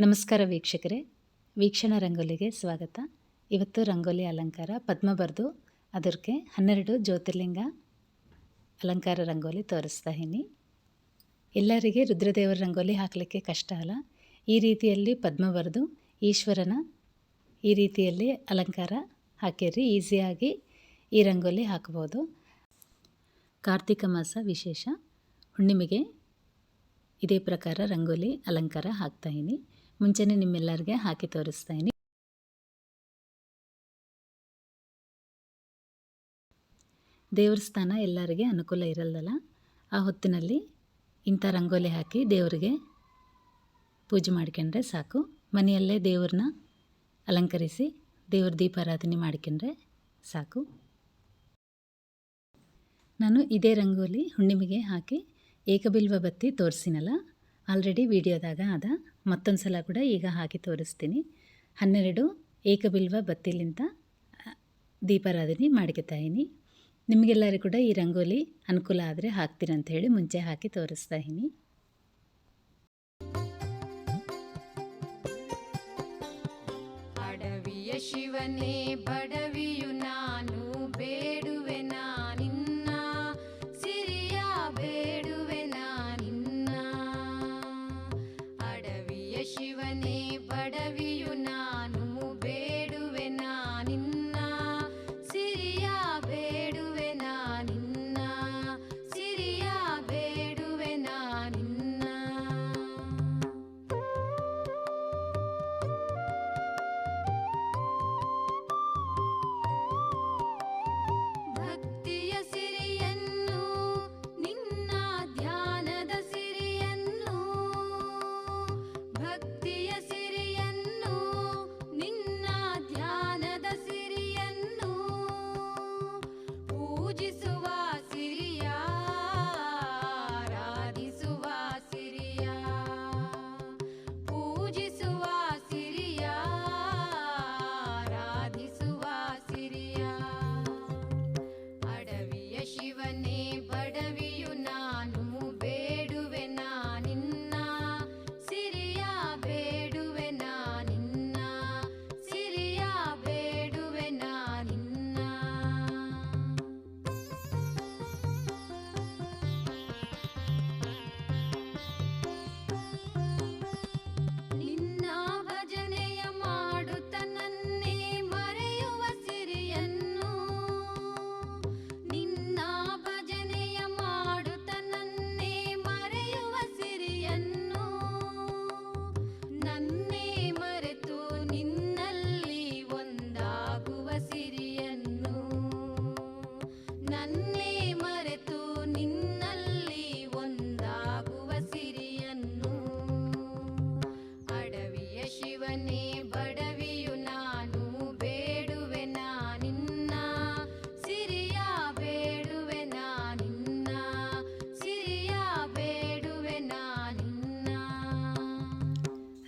ನಮಸ್ಕಾರ ವೀಕ್ಷಕರೇ. ವೀಕ್ಷಣ ರಂಗೋಲಿಗೆ ಸ್ವಾಗತ. ಇವತ್ತು ರಂಗೋಲಿ ಅಲಂಕಾರ ಪದ್ಮ ಬರೆದು ಅದಕ್ಕೆ ಹನ್ನೆರಡು ಜ್ಯೋತಿರ್ಲಿಂಗ ಅಲಂಕಾರ ರಂಗೋಲಿ ತೋರಿಸ್ತಾ ಇದ್ದೀನಿ. ಎಲ್ಲರಿಗೆ ರುದ್ರದೇವರ ರಂಗೋಲಿ ಹಾಕಲಿಕ್ಕೆ ಕಷ್ಟ ಅಲ್ಲ. ಈ ರೀತಿಯಲ್ಲಿ ಪದ್ಮ ಬರೆದು ಈಶ್ವರನ ಈ ರೀತಿಯಲ್ಲಿ ಅಲಂಕಾರ ಹಾಕಿರಿ ಈಸಿಯಾಗಿ ಈ ರಂಗೋಲಿ ಹಾಕ್ಬೋದು. ಕಾರ್ತಿಕ ಮಾಸ ವಿಶೇಷ. ಹುಣ್ಣಿಮೆಗೆ ಇದೇ ಪ್ರಕಾರ ರಂಗೋಲಿ ಅಲಂಕಾರ ಹಾಕ್ತಾಯಿನಿ ಮುಂಚೆನೇ ನಿಮ್ಮೆಲ್ಲರಿಗೆ ಹಾಕಿ ತೋರಿಸ್ತಾ ಇದ್ದೀನಿ ದೇವ್ರ ಸ್ಥಾನ ಎಲ್ಲರಿಗೆ ಅನುಕೂಲ ಇರಲ್ದಲ್ಲ, ಆ ಹೊತ್ತಿನಲ್ಲಿ ಇಂಥ ರಂಗೋಲಿ ಹಾಕಿ ದೇವರಿಗೆ ಪೂಜೆ ಮಾಡ್ಕೊಂಡ್ರೆ ಸಾಕು. ಮನೆಯಲ್ಲೇ ದೇವ್ರನ್ನ ಅಲಂಕರಿಸಿ ದೇವ್ರ ದೀಪಾರಾಧನೆ ಮಾಡ್ಕೊಂಡ್ರೆ ಸಾಕು. ನಾನು ಇದೇ ರಂಗೋಲಿ ಹುಣ್ಣಿಮೆಗೆ ಹಾಕಿ ಏಕಬಿಲ್ವ ಬತ್ತಿ ತೋರಿಸಿನಲ್ಲ ಆಲ್ರೆಡಿ ವಿಡಿಯೋದಾಗ ಅದ ಮತ್ತೊಂದು ಸಲ ಕೂಡ ಈಗ ಹಾಕಿ ತೋರಿಸ್ತೀನಿ. ಹನ್ನೆರಡು ಏಕಬಿಲ್ವ ಬತ್ತಿಲಿಂತ ದೀಪಾರಾಧನೆ ಮಾಡ್ಕೊತಾಯಿನಿ ನಿಮಗೆಲ್ಲರಿಗೂ ಕೂಡ ಈ ರಂಗೋಲಿ ಅನುಕೂಲ ಆದರೆ ಹಾಕ್ತೀರಂತ ಹೇಳಿ ಮುಂಚೆ ಹಾಕಿ ತೋರಿಸ್ತಾ ಇದ್ದೀನಿ. ಶಿವನೇ dia se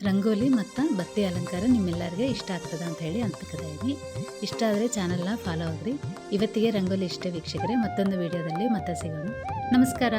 ರಂಗೋಲಿ ಮತ್ತು ಬತ್ತಿ ಅಲಂಕಾರ ನಿಮ್ಮೆಲ್ಲರಿಗೆ ಇಷ್ಟ ಆಗ್ತದೆ ಅಂತ ಹೇಳಿ ಇದ್ದೀನಿ ಇಷ್ಟ ಆದರೆ ಚಾನಲ್ನ ಫಾಲೋ ಆಗ್ರಿ. ಇವತ್ತಿಗೆ ರಂಗೋಲಿ ಇಷ್ಟ ವೀಕ್ಷಕರೇ, ಮತ್ತೊಂದು ವಿಡಿಯೋದಲ್ಲಿ ಮತ್ತೆ ಸಿಗೋಣ. ನಮಸ್ಕಾರ.